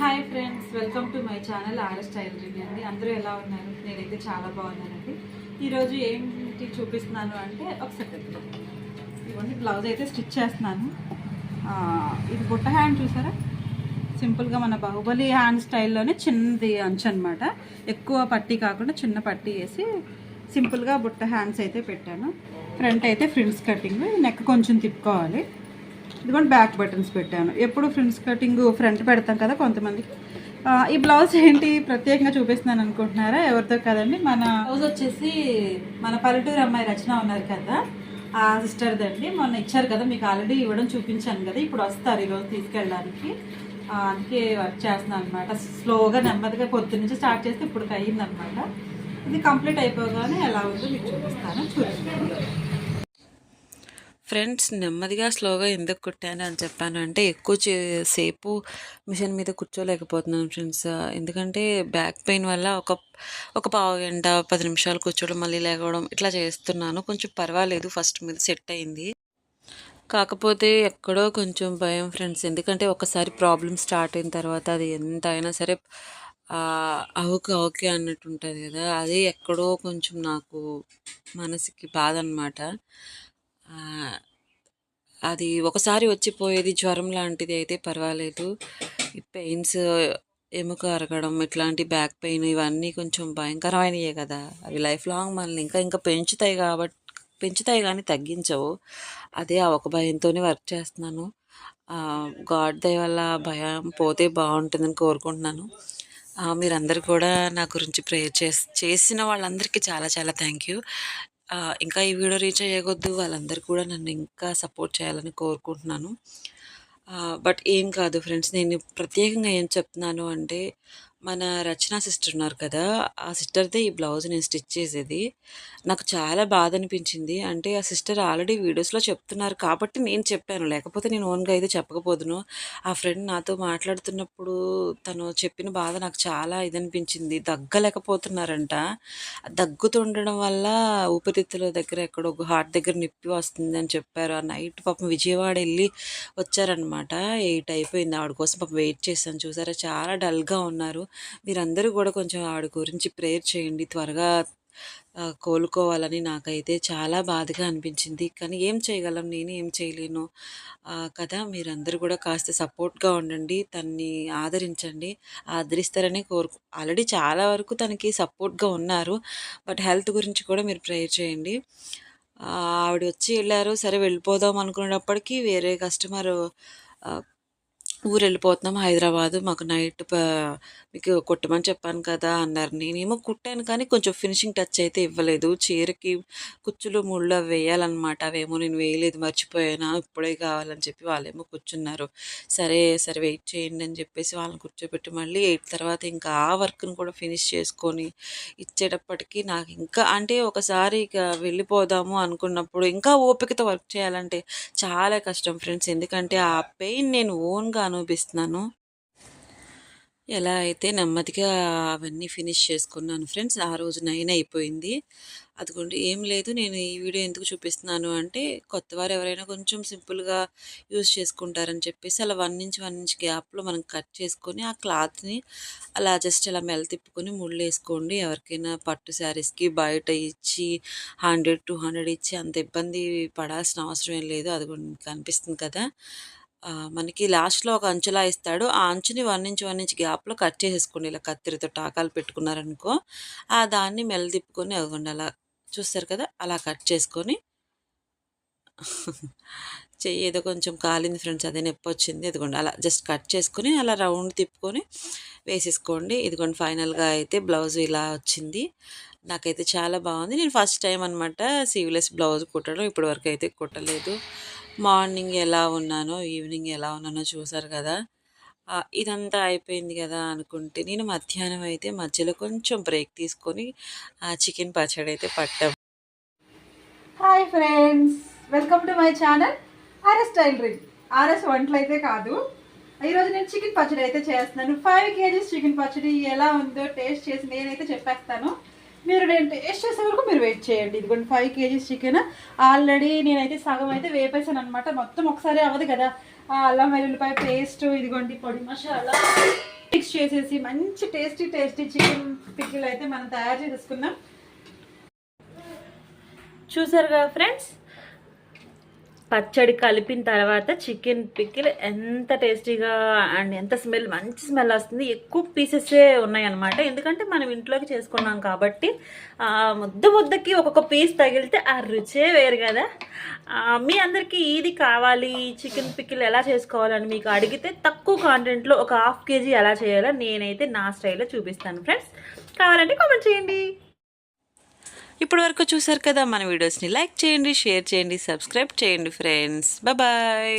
Hi friends welcome to my channel R style review అండి. అందరూ ఎలా ఉన్నారు? నేనైతే చాలా బాగున్నానండి. ఈరోజు ఏంటి చూపిస్తున్నాను అంటే ఒకసారి సెకండ్ ఇవన్నీ బ్లౌజ్ అయితే స్టిచ్ చేస్తున్నాను. ఇది బుట్ట హ్యాండ్ చూసారా? సింపుల్గా మన బాహుబలి హ్యాండ్ స్టైల్లోనే చిన్నది అంచు అనమాట ఎక్కువ పట్టీ కాకుండా చిన్న పట్టీ వేసి సింపుల్గా బుట్ట హ్యాండ్స్ అయితే పెట్టాను. ఫ్రంట్ అయితే ఫ్రిల్స్ కటింగ్ నెక్ కొంచెం తిప్పుకోవాలి. ఇదిగోండి బ్యాక్ బటన్స్ పెట్టాను. ఎప్పుడు ఫ్రిల్స్ కటింగ్ ఫ్రంట్ పెడతాం కదా కొంతమందికి ఈ బ్లౌజ్ ఏంటి? ప్రత్యేకంగా చూపిస్తున్నాను అనుకుంటున్నారా? ఎవరితో కదండి? మన బ్లౌజ్ వచ్చేసి మన పల్లెటూరు అమ్మాయి రచన ఉన్నారు కదా ఆ సిస్టర్దండి మొన్న ఇచ్చారు కదా మీకు ఆల్రెడీ ఇవ్వడం చూపించాను కదా ఇప్పుడు వస్తారు ఈరోజు తీసుకెళ్ళడానికి. అందుకే వర్క్ చేస్తున్నాను అనమాట స్లోగా నెమ్మదిగా పొద్దున్న నుంచి స్టార్ట్ చేస్తే ఇప్పుడు అయ్యిందనమాట ఇది కంప్లీట్ అయిపోగానే ఎలా ఉందో మీకు చూపిస్తాను. చూడండి. ఫ్రెండ్స్ నెమ్మదిగా స్లోగా ఎందుకు కుట్టాను అని చెప్పాను అంటే ఎక్కువ సేపు మిషన్ మీద కూర్చోలేకపోతున్నాను ఫ్రెండ్స్. ఎందుకంటే బ్యాక్ పెయిన్ వల్ల ఒక ఒక పావు గంట పది నిమిషాలు కూర్చోవడం మళ్ళీ లేకపోవడం ఇట్లా చేస్తున్నాను. కొంచెం పర్వాలేదు ఫస్ట్ మీద సెట్ అయింది. కాకపోతే ఎక్కడో కొంచెం భయం ఫ్రెండ్స్. ఎందుకంటే ఒకసారి ప్రాబ్లం స్టార్ట్ అయిన తర్వాత అది ఎంత అయినా సరే అవుకి అవుకే అన్నట్టు ఉంటుంది కదా. అది ఎక్కడో కొంచెం నాకు మనసుకి బాధ అనమాట అది ఒకసారి వచ్చిపోయేది జ్వరం లాంటిది అయితే పర్వాలేదు. ఈ పెయిన్స్ ఎముక అరగడం ఇట్లాంటి బ్యాక్ పెయిన్ ఇవన్నీ కొంచెం భయంకరమైనయే కదా. అవి లైఫ్ లాంగ్ మనల్ని ఇంకా ఇంకా పెంచుతాయి కాబట్టి పెంచుతాయి కానీ తగ్గించవు. అదే ఆ ఒక భయంతోనే వర్క్ చేస్తున్నాను. గాడ్ దయ వల్ల భయం పోతే బాగుంటుందని కోరుకుంటున్నాను. మీరందరూ కూడా నా గురించి ప్రేయర్ చేసి చేసిన వాళ్ళందరికీ చాలా చాలా థ్యాంక్ యూ. ఇంకా ఈ వీడియో రీచ్ అయ్యేకొద్దు వాళ్ళందరూ కూడా నన్ను ఇంకా సపోర్ట్ చేయాలని కోరుకుంటున్నాను. బట్ ఏం కాదు ఫ్రెండ్స్ నేను ప్రత్యేకంగా ఏం చెప్తున్నాను అంటే మన రచన సిస్టర్ ఉన్నారు కదా ఆ సిస్టర్దే ఈ బ్లౌజ్ నేను స్టిచ్ చేసేది. నాకు చాలా బాధ అనిపించింది అంటే ఆ సిస్టర్ ఆల్రెడీ వీడియోస్లో చెప్తున్నారు కాబట్టి నేను చెప్పాను. లేకపోతే నేను ఓన్గా అయితే చెప్పకపోదును. ఆ ఫ్రెండ్ నాతో మాట్లాడుతున్నప్పుడు తను చెప్పిన బాధ నాకు చాలా ఇది అనిపించింది దగ్గలేకపోతున్నారంట దగ్గుతుండడం వల్ల ఊపిరితిత్తుల దగ్గర ఎక్కడో హార్ట్ దగ్గర నొప్పి వస్తుంది అని చెప్పారు. ఆ నైట్ పాపం విజయవాడ వెళ్ళి వచ్చారనమాట ఎయిట్ అయిపోయింది. ఆవిడ కోసం పాపం వెయిట్ చేశాను. చూసారా? చాలా డల్గా ఉన్నారు. మీరందరూ కూడా కొంచెం ఆవిడ గురించి ప్రేయర్ చేయండి త్వరగా కోలుకోవాలని నాకైతే చాలా బాధగా అనిపించింది. కానీ ఏం చేయగలం? నేను ఏం చేయలేను. కదా మీరందరూ కూడా కాస్త సపోర్ట్గా ఉండండి తన్ని ఆదరించండి ఆదరిస్తారని కోరుకు ఆల్రెడీ చాలా వరకు తనకి సపోర్ట్గా ఉన్నారు. బట్ హెల్త్ గురించి కూడా మీరు ప్రేయర్ చేయండి. ఆవిడ వచ్చి వెళ్ళారు సరే వెళ్ళిపోదాం అనుకునేటప్పటికీ వేరే కస్టమర్ ఊరు వెళ్ళిపోతున్నాం హైదరాబాద్. మాకు నైట్ ప మీకు కుట్టమని చెప్పాను కదా అన్నారు. నేనేమో కుట్టాను కానీ కొంచెం ఫినిషింగ్ టచ్ అయితే ఇవ్వలేదు. చీరకి కుచ్చులు ముళ్ళు అవి వేయాలన్నమాట. అవేమో నేను వేయలేదు మర్చిపోయానా. ఇప్పుడే కావాలని చెప్పి వాళ్ళేమో కూర్చున్నారు. సరే సరే వెయిట్ చేయండి అని చెప్పేసి వాళ్ళని కూర్చోబెట్టి మళ్ళీ ఎయిట్ తర్వాత ఇంకా ఆ వర్క్ని కూడా ఫినిష్ చేసుకొని ఇచ్చేటప్పటికి నాకు ఇంకా అంటే ఒకసారి ఇక వెళ్ళిపోదాము అనుకున్నప్పుడు ఇంకా ఓపికతో వర్క్ చేయాలంటే చాలా కష్టం ఫ్రెండ్స్. ఎందుకంటే ఆ పెయిన్ నేను ఓన్గా అనిపిస్తున్నాను ఎలా అయితే నెమ్మదిగా అవన్నీ ఫినిష్ చేసుకున్నాను ఫ్రెండ్స్ ఆ రోజు నైన్ అయిపోయింది. అదిగోండి ఏం లేదు నేను ఈ వీడియో ఎందుకు చూపిస్తున్నాను అంటే కొత్త వారు ఎవరైనా కొంచెం సింపుల్గా యూజ్ చేసుకుంటారని చెప్పేసి అలా వన్ ఇంచ్ వన్ ఇంచ్ గ్యాప్లో మనం కట్ చేసుకొని ఆ క్లాత్ని అలా జస్ట్ అలా మెల తిప్పుకొని ముళ్ళు వేసుకోండి. ఎవరికైనా పట్టు శారీస్కి బయట ఇచ్చి హండ్రెడ్ టూ హండ్రెడ్ ఇచ్చి అంత ఇబ్బంది పడాల్సిన అవసరం ఏం లేదు. అది కూడా కనిపిస్తుంది కదా? మనకి లాస్ట్లో ఒక అంచులా ఇస్తాడు. ఆ అంచుని వన్ ఇంచ్ వన్ ఇంచ్ గ్యాప్లో కట్ చేసేసుకోండి. ఇలా కత్తిరితో టాకాలు పెట్టుకున్నారనుకో. ఆ దాన్ని మెల్ల తిప్పుకొని అదిగోండి అలా చూస్తారు కదా? అలా కట్ చేసుకొని. చెయ్యి ఏదో కొంచెం కాలింది ఫ్రెండ్స్. అదే నొప్పి వచ్చింది. ఇదిగోండి. అలా జస్ట్ కట్ చేసుకొని అలా రౌండ్ తిప్పుకొని వేసేసుకోండి. ఇదిగోండి ఫైనల్గా అయితే బ్లౌజ్ ఇలా వచ్చింది. నాకైతే చాలా బాగుంది. నేను ఫస్ట్ టైం అనమాట సీవ్లెస్ బ్లౌజ్ కుట్టడం. ఇప్పటివరకు అయితే కుట్టలేదు. మార్నింగ్ ఎలా ఉన్నానో ఈవినింగ్ ఎలా ఉన్నానో చూసారు కదా. ఇదంతా అయిపోయింది కదా అనుకుంటే నేను మధ్యాహ్నం అయితే మధ్యలో కొంచెం బ్రేక్ తీసుకొని ఆ చికెన్ పచ్చడి అయితే పట్టాం. Hi friends welcome to my channel RS tailoring RS వంటలు అయితే కాదు. ఈరోజు నేను చికెన్ పచ్చడి అయితే చేస్తున్నాను. ఫైవ్ కేజీస్ చికెన్ పచ్చడి ఎలా ఉందో టేస్ట్ చేసి నేనైతే చెప్పేస్తాను. మీరు నేను టేస్ట్ చేసే వరకు మీరు వెయిట్ చేయండి. ఇదిగోండి ఫైవ్ కేజీస్ చికెన్ ఆల్రెడీ నేనైతే సగం అయితే వేపేసాను అనమాట మొత్తం ఒకసారి అవ్వదు కదా. ఆ అల్లం వెల్లుల్లిపాయ పేస్ట్ ఇదిగోండి పొడి మసాలా. మిక్స్ చేసేసి మంచి టేస్టీ టేస్టీ చికెన్ పిక్కిల్ అయితే మనం తయారు చేసుకున్నాం చూసారుగా ఫ్రెండ్స్ పచ్చడి కలిపిన తర్వాత చికెన్ పిక్కిల్ ఎంత టేస్టీగా అండ్ ఎంత స్మెల్ మంచి స్మెల్ వస్తుంది. ఎక్కువ పీసెసే ఉన్నాయన్నమాట. ఎందుకంటే మనం ఇంట్లోకి చేసుకున్నాం కాబట్టి ముద్ద ముద్దకి ఒక్కొక్క పీస్ తగిలితే ఆ రుచే వేరు కదా. మీ అందరికీ ఇది కావాలి చికెన్ పిక్కిల్ ఎలా చేసుకోవాలని మీకు అడిగితే తక్కువ కాంటెంట్లో ఒక హాఫ్ కేజీ ఎలా చేయాలో నేనైతే నా స్టైల్లో చూపిస్తాను ఫ్రెండ్స్ కావాలంటే కామెంట్ చేయండి. ఇప్పటి వరకు చూసారు కదా మన వీడియోస్ని లైక్ చేయండి షేర్ చేయండి సబ్స్క్రైబ్ చేయండి ఫ్రెండ్స్. బాయ్.